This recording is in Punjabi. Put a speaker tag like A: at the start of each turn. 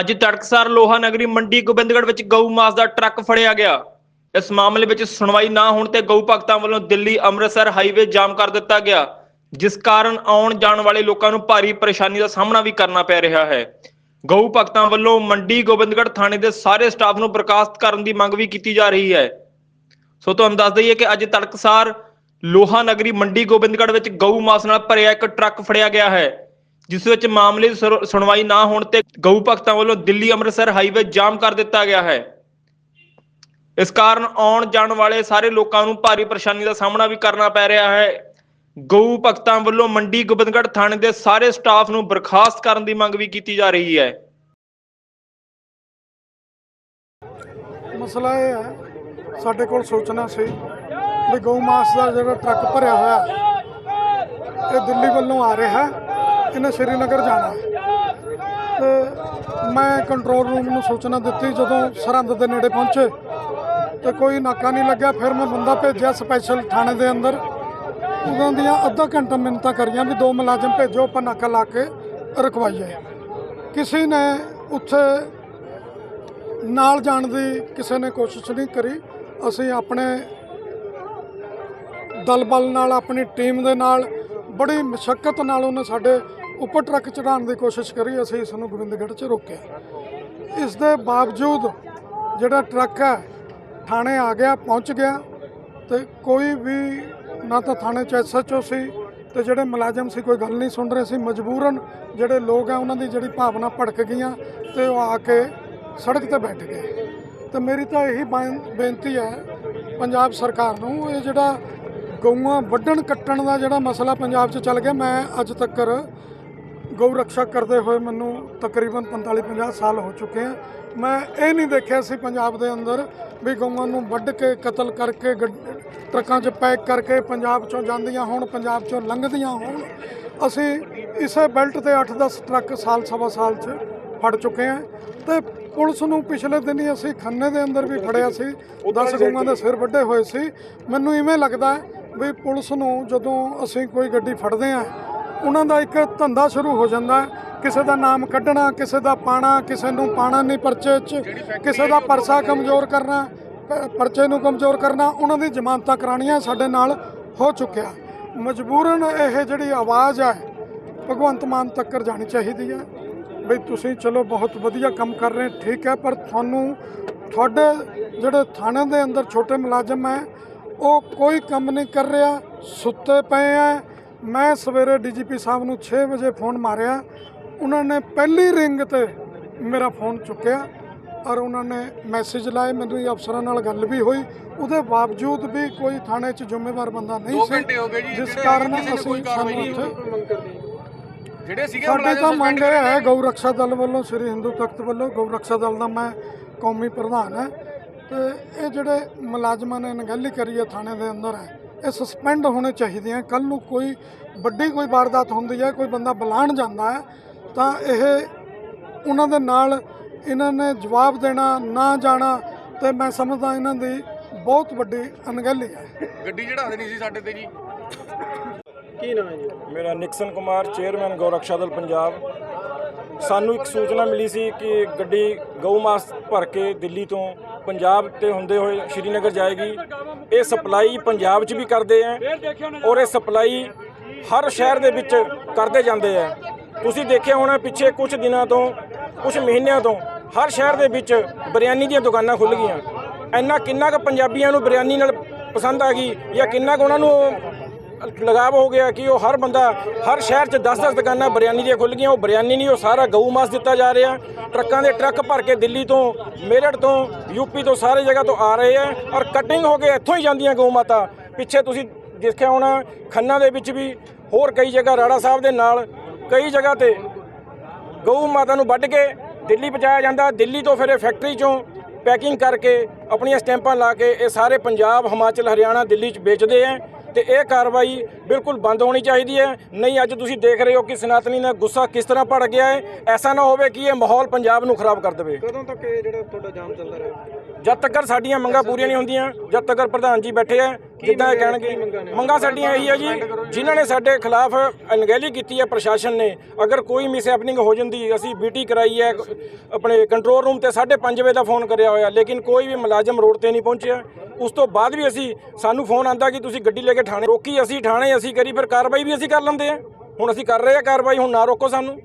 A: ਅੱਜ ਤੜਕਸਾਰ ਲੋਹਾ ਨਗਰੀ ਮੰਡੀ ਗੋਬਿੰਦਗੜ੍ਹ ਵਿੱਚ ਗਊ ਮਾਸ ਦਾ ਟਰੱਕ ਫੜਿਆ ਗਿਆ। ਇਸ ਮਾਮਲੇ ਵਿੱਚ ਸੁਣਵਾਈ ਨਾ ਹੋਣ ਤੇ ਗਊ ਭਗਤਾਂ ਵੱਲੋਂ ਦਿੱਲੀ ਅੰਮ੍ਰਿਤਸਰ ਹਾਈਵੇ ਜਾਮ ਕਰ ਦਿੱਤਾ ਗਿਆ, ਜਿਸ ਕਾਰਨ ਆਉਣ ਜਾਣ ਵਾਲੇ ਲੋਕਾਂ ਨੂੰ ਭਾਰੀ ਪਰੇਸ਼ਾਨੀ ਦਾ ਸਾਹਮਣਾ ਵੀ ਕਰਨਾ ਪੈ ਰਿਹਾ ਹੈ। ਗਊ ਭਗਤਾਂ ਵੱਲੋਂ ਮੰਡੀ ਗੋਬਿੰਦਗੜ੍ਹ ਥਾਣੇ ਦੇ ਸਾਰੇ ਸਟਾਫ ਨੂੰ ਬਰਖਾਸਤ ਕਰਨ ਦੀ ਮੰਗ ਵੀ ਕੀਤੀ ਜਾ ਰਹੀ ਹੈ। ਸੋ ਤੁਹਾਨੂੰ ਦੱਸ ਦਈਏ ਕਿ ਅੱਜ ਤੜਕਸਾਰ ਲੋਹਾ ਨਗਰੀ ਮੰਡੀ ਗੋਬਿੰਦਗੜ੍ਹ ਵਿੱਚ ਗਊ ਮਾਸ ਨਾਲ ਭਰਿਆ ਇੱਕ ਟਰੱਕ ਫੜਿਆ ਗਿਆ ਹੈ। ਜਿਸ ਵਿੱਚ ਮਾਮਲੇ ਦੀ ਸੁਰ- ਸੁਣਵਾਈ ਨਾ ਹੋਣ ਤੇ ਗਊ ਭਗਤਾਂ ਵੱਲੋਂ ਦਿੱਲੀ ਅੰਮ੍ਰਿਤਸਰ ਹਾਈਵੇ ਜਾਮ ਕਰ ਦਿੱਤਾ ਗਿਆ ਹੈ। ਇਸ ਕਾਰਨ ਆਉਣ ਜਾਣ ਵਾਲੇ ਸਾਰੇ ਲੋਕਾਂ ਨੂੰ ਭਾਰੀ ਪਰੇਸ਼ਾਨੀ ਦਾ ਸਾਹਮਣਾ ਵੀ ਕਰਨਾ ਪੈ ਰਿਹਾ ਹੈ। ਗਊ ਭਗਤਾਂ ਵੱਲੋਂ ਮੰਡੀ ਗੋਬਿੰਦਗੜ੍ਹ ਥਾਣੇ ਦੇ ਸਾਰੇ ਸਟਾਫ ਨੂੰ ਬਰਖਾਸਤ ਕਰਨ ਦੀ ਮੰਗ ਵੀ ਕੀਤੀ ਜਾ ਰਹੀ ਹੈ।
B: ਮਸਲਾ ਇਹ ਹੈ, ਸਾਡੇ ਕੋਲ ਸੂਚਨਾ ਸੀ ਵੀ ਗਊ ਮਾਸ ਦਾ ਜਿਹੜਾ ਟਰੱਕ ਭਰਿਆ ਹੋਇਆ, ਇਹ ਦਿੱਲੀ ਵੱਲੋਂ ਆ ਰਿਹਾ ਹੈ। ਇਹਨੇ ਸ਼੍ਰੀਨਗਰ ਜਾਣਾ। ਹੈ ਤੇ ਮੈਂ ਕੰਟਰੋਲ ਰੂਮ ਨੂੰ ਸੂਚਨਾ ਦਿੱਤੀ ਜਦੋਂ ਸਰਹੰਦ ਦੇ ਨੇੜੇ ਪਹੁੰਚੇ। ਤੇ ਕੋਈ ਨਾਕਾ ਨਹੀਂ ਲੱਗਿਆ, ਫਿਰ ਮੈਂ ਬੰਦਾ ਭੇਜਿਆ ਸਪੈਸ਼ਲ ਥਾਣੇ ਦੇ ਅੰਦਰ। ਉਹਨਾਂ ਦੀਆਂ ਅੱਧਾ ਘੰਟਾ ਮਿੰਨਤਾਂ ਕਰੀਆਂ ਵੀ ਦੋ ਮੁਲਾਜ਼ਮ ਭੇਜੋ, ਆਪਾਂ ਨਾਕਾ ਲਾ ਕੇ ਰਖਵਾਈਏ ਕਿਸੇ ਨੇ ਉੱਥੇ ਨਾਲ ਜਾਣ ਦੀ ਕਿਸੇ ਨੇ ਕੋਸ਼ਿਸ਼ ਨਹੀਂ ਕਰੀ। ਅਸੀਂ ਆਪਣੇ ਦਲ ਬਲ ਨਾਲ, ਆਪਣੀ ਟੀਮ ਦੇ ਨਾਲ, ਬੜੀ ਮੁਸ਼ਕਲ ਨਾਲ ਉਹਨੇ ਸਾਡੇ ਉੱਪਰ ਟਰੱਕ ਚੜਾਉਣ ਦੀ ਕੋਸ਼ਿਸ਼ ਕਰੀ, ਅਸੀਂ ਇਸ ਨੂੰ ਗੋਬਿੰਦਗੜ੍ਹ 'ਚ ਰੋਕਿਆ। ਇਸ ਦੇ ਬਾਵਜੂਦ ਜਿਹੜਾ ਟਰੱਕ ਹੈ, ਥਾਣੇ ਆ ਗਿਆ, ਪਹੁੰਚ ਗਿਆ ਤੇ ਕੋਈ ਵੀ ਨਾ ਤਾਂ ਥਾਣੇ 'ਚ ਐਸਐਚਓ ਸੀ ਤੇ ਜਿਹੜੇ ਮੁਲਾਜ਼ਮ ਸੀ, ਕੋਈ ਗੱਲ ਨਹੀਂ ਸੁਣ ਰਹੇ ਸੀ। ਮਜਬੂਰਨ ਜਿਹੜੇ ਲੋਕ ਆ, ਉਹਨਾਂ ਦੀ ਜਿਹੜੀ ਭਾਵਨਾ ਭੜਕ ਗਈਆਂ ਤੇ ਉਹ ਆ ਕੇ ਸੜਕ ਤੇ ਬੈਠ ਗਏ। ਤੇ ਮੇਰੀ ਤਾਂ ਇਹੀ ਬੇਨਤੀ ਹੈ, ਪੰਜਾਬ ਸਰਕਾਰ ਨੂੰ, ਇਹ ਜਿਹੜਾ ਗਊਆਂ ਵੱਢਣ ਕੱਟਣ ਦਾ ਜਿਹੜਾ ਮਸਲਾ ਪੰਜਾਬ 'ਚ ਚੱਲ ਗਿਆ, ਮੈਂ ਅੱਜ ਤੱਕ ਗਊ ਰੱਖਿਆ ਕਰਦੇ ਹੋਏ ਮੈਨੂੰ ਤਕਰੀਬਨ 45 50 ਸਾਲ ਹੋ ਚੁੱਕੇ ਆ। ਮੈਂ ਇਹ ਨਹੀਂ ਦੇਖਿਆ ਸੀ ਪੰਜਾਬ ਦੇ ਅੰਦਰ ਵੀ ਗਊਆਂ ਨੂੰ ਵੱਢ ਕੇ ਕਤਲ ਕਰਕੇ ਟਰੱਕਾਂ 'ਚ ਪੈਕ ਕਰਕੇ ਪੰਜਾਬ 'ਚੋਂ ਜਾਂਦੀਆਂ ਹੋਣ ਪੰਜਾਬ 'ਚੋਂ ਲੰਘਦੀਆਂ ਹੋਣ। ਅਸੀਂ ਇਸੇ ਬੈਲਟ ਤੇ 8-10 ਟਰੱਕ ਸਾਲ ਸਵਾ ਸਾਲ 'ਚ ਫੜ ਚੁੱਕੇ ਆ ਤੇ ਪੁਲਿਸ ਨੂੰ ਪਿਛਲੇ ਦਿਨੀ ਅਸੀਂ ਖੰਨੇ ਦੇ ਅੰਦਰ ਵੀ ਫੜਿਆ ਸੀ। 10 ਗਊਆਂ ਦੇ ਸਿਰ ਵੱਡੇ ਹੋਏ ਸੀ। ਮੈਨੂੰ ਇਵੇਂ ਲੱਗਦਾ ਹੈ ਵੀ ਪੁਲਿਸ ਨੂੰ ਜਦੋਂ ਅਸੀਂ ਕੋਈ ਗੱਡੀ ਫੜਦੇ ਆ ਉਹਨਾਂ ਦਾ ਇੱਕ ਧੰਦਾ ਸ਼ੁਰੂ ਹੋ ਜਾਂਦਾ ਹੈ। ਕਿਸੇ ਦਾ ਨਾਮ ਕੱਢਣਾ ਕਿਸੇ ਦਾ ਪਾਣਾ ਕਿਸੇ ਨੂੰ ਪਾਣਾ ਨਹੀਂ ਪਰਚੇ 'ਚ ਕਿਸੇ ਦਾ ਪਰਸਾ ਕਮਜ਼ੋਰ ਕਰਨਾ ਪਰਚੇ ਨੂੰ ਕਮਜ਼ੋਰ ਕਰਨਾ ਉਹਨਾਂ ਦੀ ਜ਼ਮਾਨਤਾਂ ਕਰਾਣੀਆਂ ਸਾਡੇ ਨਾਲ ਹੋ ਚੁੱਕਿਆ ਮਜਬੂਰਨ ਇਹ ਜਿਹੜੀ ਆਵਾਜ਼ ਹੈ ਭਗਵੰਤ ਮਾਨ ਤੱਕ ਜਾਣੀ ਚਾਹੀਦੀ ਹੈ। ਬਈ ਤੁਸੀਂ ਚਲੋ ਬਹੁਤ ਵਧੀਆ ਕੰਮ ਕਰ ਰਹੇ ਠੀਕ ਹੈ ਪਰ ਤੁਹਾਨੂੰ ਤੁਹਾਡੇ ਜਿਹੜੇ ਥਾਣੇ ਦੇ ਅੰਦਰ ਛੋਟੇ ਮੁਲਾਜ਼ਮ ਹੈ ਉਹ ਕੋਈ ਕੰਮ ਨਹੀਂ ਕਰ ਰਿਹਾ ਸੁੱਤੇ ਪਏ ਆ ਮੈਂ ਸਵੇਰੇ ਡੀਜੀਪੀ ਸਾਹਿਬ ਨੂੰ 6 ਵਜੇ ਫੋਨ ਮਾਰਿਆ। ਉਹਨਾਂ ਨੇ ਪਹਿਲੀ ਰਿੰਗ ਤੇ ਮੇਰਾ ਫੋਨ ਚੁੱਕਿਆ ਔਰ ਉਹਨਾਂ ਨੇ ਮੈਸੇਜ ਲਾਏ। ਮੈਨੂੰ ਇਹ ਅਫਸਰਾਂ ਨਾਲ ਗੱਲ ਵੀ ਹੋਈ। ਉਹਦੇ ਬਾਵਜੂਦ ਵੀ ਕੋਈ ਥਾਣੇ 'ਚ ਜ਼ਿੰਮੇਵਾਰ ਬੰਦਾ ਨਹੀਂ ਸੀ।
C: ਘੰਟੇ ਹੋ ਗਏ ਜੀ,
B: ਜਿਸ ਕਾਰਨ ਅਸੀਂ
C: ਕਾਰਵਾਈ
B: ਸਾਨੂੰ
C: ਨਹੀਂ
B: ਉੱਥੇ
C: ਜਿਹੜੇ ਸੀਗੇ
B: ਸਾਡੇ ਤਾਂ ਮੰਗ
C: ਕਰੇ
B: ਹੈ। ਗਊ ਰੱਖਿਆ ਦਲ ਵੱਲੋਂ ਸ੍ਰੀ ਹਿੰਦੂ ਤਖਤ ਵੱਲੋਂ। ਗਊ ਰੱਖਿਆ ਦਲ ਦਾ ਮੈਂ ਕੌਮੀ ਪ੍ਰਧਾਨ ਹੈ। ਤੇ ਇਹ ਜਿਹੜੇ ਮੁਲਾਜ਼ਮਾਂ ਨੇ ਅਣਗਹਿਲੀ ਕਰੀ ਹੈ ਥਾਣੇ ਦੇ ਅੰਦਰ ਹੈ। ਇਹ ਸਸਪੈਂਡ ਹੋਣੇ ਚਾਹੀਦੇ ਆ। ਕੱਲ ਨੂੰ ਕੋਈ ਵੱਡੀ ਕੋਈ ਵਾਰਦਾਤ ਹੁੰਦੀ ਹੈ ਕੋਈ ਬੰਦਾ ਬੁਲਾਣ ਜਾਂਦਾ ਹੈ ਤਾਂ ਇਹ ਉਹਨਾਂ ਦੇ ਨਾਲ ਇਹਨਾਂ ਨੇ ਜਵਾਬ ਦੇਣਾ ਨਾ ਜਾਣਾ ਤੇ ਮੈਂ ਸਮਝਦਾ ਇਹਨਾਂ ਦੀ ਬਹੁਤ ਵੱਡੀ ਅਣਗਹਿਲੀ ਹੈ।
C: ਗੱਡੀ ਚੜਾ ਦੇਣੀ ਸੀ ਸਾਡੇ ਤੇ ਜੀ।
D: ਮੇਰਾ ਨਿਕਸਨ ਕੁਮਾਰ ਚੇਅਰਮੈਨ ਗੌਰਕਸ਼ਾ ਦਲ ਪੰਜਾਬ। ਸਾਨੂੰ ਇੱਕ ਸੂਚਨਾ ਮਿਲੀ ਸੀ ਕਿ ਗੱਡੀ ਗਊ ਮਾਸ ਭਰ ਕੇ ਦਿੱਲੀ ਤੋਂ ਪੰਜਾਬ ਤੇ ਹੁੰਦੇ ਹੋਏ ਸ਼੍ਰੀਨਗਰ ਜਾਏਗੀ, ਇਹ ਸਪਲਾਈ ਪੰਜਾਬ 'ਚ ਵੀ ਕਰਦੇ ਆ ਔਰ ਇਹ ਸਪਲਾਈ ਹਰ ਸ਼ਹਿਰ ਦੇ ਵਿੱਚ ਕਰਦੇ ਜਾਂਦੇ ਆ। ਤੁਸੀਂ ਦੇਖਿਆ ਹੋਣਾ ਪਿੱਛੇ ਕੁਝ ਦਿਨਾਂ ਤੋਂ ਕੁਝ ਮਹੀਨਿਆਂ ਤੋਂ ਹਰ ਸ਼ਹਿਰ ਦੇ ਵਿੱਚ ਬਿਰਿਆਨੀ ਦੀਆਂ ਦੁਕਾਨਾਂ ਖੁੱਲ ਗਈਆਂ। ਇੰਨਾ ਕਿੰਨਾ ਕੁ ਪੰਜਾਬੀਆਂ ਨੂੰ ਬਿਰਿਆਨੀ ਨਾਲ ਪਸੰਦ ਆ ਗਈ ਜਾਂ ਕਿੰਨਾ ਕੁ ਉਹਨਾਂ ਨੂੰ ਲਗਾਵ ਹੋ ਗਿਆ ਕਿ ਉਹ ਹਰ ਬੰਦਾ ਹਰ ਸ਼ਹਿਰ 'ਚ 10-10 ਦੁਕਾਨਾਂ ਬਿਰਿਆਨੀ ਦੀਆਂ ਖੁੱਲ ਗਈਆਂ ਉਹ ਬਿਰਿਆਨੀ ਨਹੀਂ, ਉਹ ਸਾਰਾ ਗਊ ਮਾਸ ਦਿੱਤਾ ਜਾ ਰਿਹਾ। ਟਰੱਕਾਂ ਦੇ ਟਰੱਕ ਭਰ ਕੇ ਦਿੱਲੀ ਤੋਂ, ਮੇਰਠ ਤੋਂ ਯੂਪੀ ਤੋਂ ਸਾਰੇ ਜਗ੍ਹਾ ਤੋਂ ਆ ਰਹੇ ਆ ਔਰ ਕਟਿੰਗ ਹੋ ਕੇ ਇੱਥੋਂ ਹੀ ਜਾਂਦੀਆਂ ਗਊ ਮਾਤਾ। ਪਿੱਛੇ ਤੁਸੀਂ ਦੇਖਿਆ ਹੋਣਾ, ਖੰਨਾ ਦੇ ਵਿੱਚ ਵੀ ਹੋਰ ਕਈ ਜਗ੍ਹਾ, ਰਾੜਾ ਸਾਹਿਬ ਦੇ ਨਾਲ ਕਈ ਜਗ੍ਹਾ ਤੇ ਗਊ ਮਾਤਾ ਨੂੰ ਵੱਢ ਕੇ ਦਿੱਲੀ ਪਹੁੰਚਾਇਆ ਜਾਂਦਾ। ਦਿੱਲੀ ਤੋਂ ਫਿਰ ਇਹ ਫੈਕਟਰੀ ਚੋਂ ਪੈਕਿੰਗ ਕਰਕੇ ਆਪਣੀਆਂ ਸਟੈਂਪਾਂ ਲਾ ਕੇ ਇਹ ਸਾਰੇ ਪੰਜਾਬ, ਹਿਮਾਚਲ, ਹਰਿਆਣਾ, ਦਿੱਲੀ 'ਚ ਵੇਚਦੇ ਆ। ਤੇ ਇਹ ਕਾਰਵਾਈ ਬਿਲਕੁਲ ਬੰਦ ਹੋਣੀ ਚਾਹੀਦੀ ਹੈ। ਨਹੀਂ ਅੱਜ ਤੁਸੀਂ ਦੇਖ ਰਹੇ ਹੋ ਕਿ ਸਨਾਤਨੀ ਦਾ ਗੁੱਸਾ ਕਿਸ ਤਰ੍ਹਾਂ ਭੜ ਗਿਆ ਹੈ। ਐਸਾ ਨਾ ਹੋਵੇ ਕਿ ਇਹ ਮਾਹੌਲ ਪੰਜਾਬ ਨੂੰ ਖਰਾਬ ਕਰ ਦੇਵੇ।
E: ਕਦੋਂ ਤੱਕ ਇਹ ਜਿਹੜਾ ਤੁਹਾਡਾ ਜਾਮ ਚੱਲਦਾ ਰਹੇ?
D: ਜਦ ਤੱਕ ਸਾਡੀਆਂ ਮੰਗਾਂ ਪੂਰੀਆਂ ਨਹੀਂ ਹੁੰਦੀਆਂ ਜਦ ਤੱਕ ਪ੍ਰਧਾਨ ਜੀ ਬੈਠੇ ਆ ਜਿੱਦਾਂ ਇਹ ਕਹਿਣਗੇ ਮੰਗਾਂ ਸਾਡੀਆਂ ਇਹੀ ਹੈ ਜੀ ਜਿਨ੍ਹਾਂ ਨੇ ਸਾਡੇ ਖਿਲਾਫ ਅਣਗਹਿਲੀ ਕੀਤੀ ਹੈ ਪ੍ਰਸ਼ਾਸਨ ਨੇ ਅਗਰ ਕੋਈ ਮਿਸ ਹੈਪਨਿੰਗ ਹੋ ਜਾਂਦੀ ਅਸੀਂ ਬੀਟੀ ਕਰਾਈ ਹੈ ਆਪਣੇ ਕੰਟਰੋਲ ਰੂਮ ਤੇ 5:30 ਵਜੇ ਦਾ ਫੋਨ ਕਰਿਆ ਹੋਇਆ ਲੇਕਿਨ ਕੋਈ ਵੀ ਮੁਲਾਜ਼ਮ ਰੋਡ ਤੇ ਨਹੀਂ ਪਹੁੰਚਿਆ। ਉਸ ਤੋਂ ਬਾਅਦ ਵੀ ਅਸੀਂ ਸਾਨੂੰ ਫੋਨ ਆਂਦਾ ਕਿ ਤੁਸੀਂ ਗੱਡੀ ਲੈ ਕੇ ਥਾਣੇ ਰੋਕੀ ਅਸੀਂ ਥਾਣੇ ਅਸੀਂ ਕਰੀ ਫਿਰ ਕਾਰਵਾਈ ਵੀ ਅਸੀਂ ਕਰ ਲੈਂਦੇ ਆ। ਹੁਣ ਅਸੀਂ ਕਰ ਰਹੇ ਆ ਕਾਰਵਾਈ ਹੁਣ ਨਾ ਰੋਕੋ ਸਾਨੂੰ।